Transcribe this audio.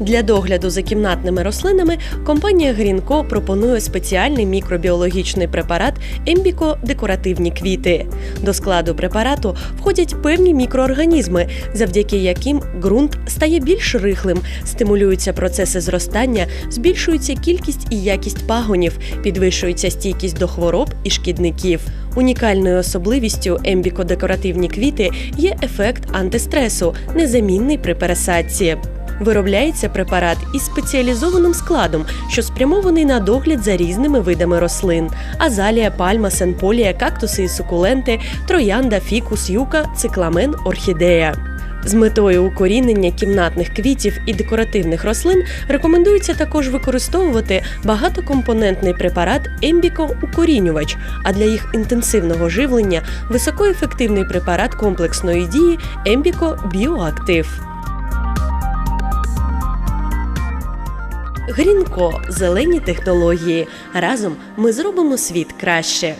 Для догляду за кімнатними рослинами компанія Грінко пропонує спеціальний мікробіологічний препарат Ембіко декоративні квіти. До складу препарату входять певні мікроорганізми, завдяки яким ґрунт стає більш рихлим, стимулюються процеси зростання, збільшується кількість і якість пагонів, підвищується стійкість до хвороб і шкідників. Унікальною особливістю ембіко-декоративні квіти є ефект антистресу, незамінний при пересадці. Виробляється препарат із спеціалізованим складом, що спрямований на догляд за різними видами рослин: азалія, пальма, сенполія, кактуси і сукуленти, троянда, фікус, юка, цикламен, орхідея. З метою укорінення кімнатних квітів і декоративних рослин рекомендується також використовувати багатокомпонентний препарат Ембіко укорінювач, а для їх інтенсивного живлення високоефективний препарат комплексної дії Ембіко Грінко зелені технології. Разом ми зробимо світ краще.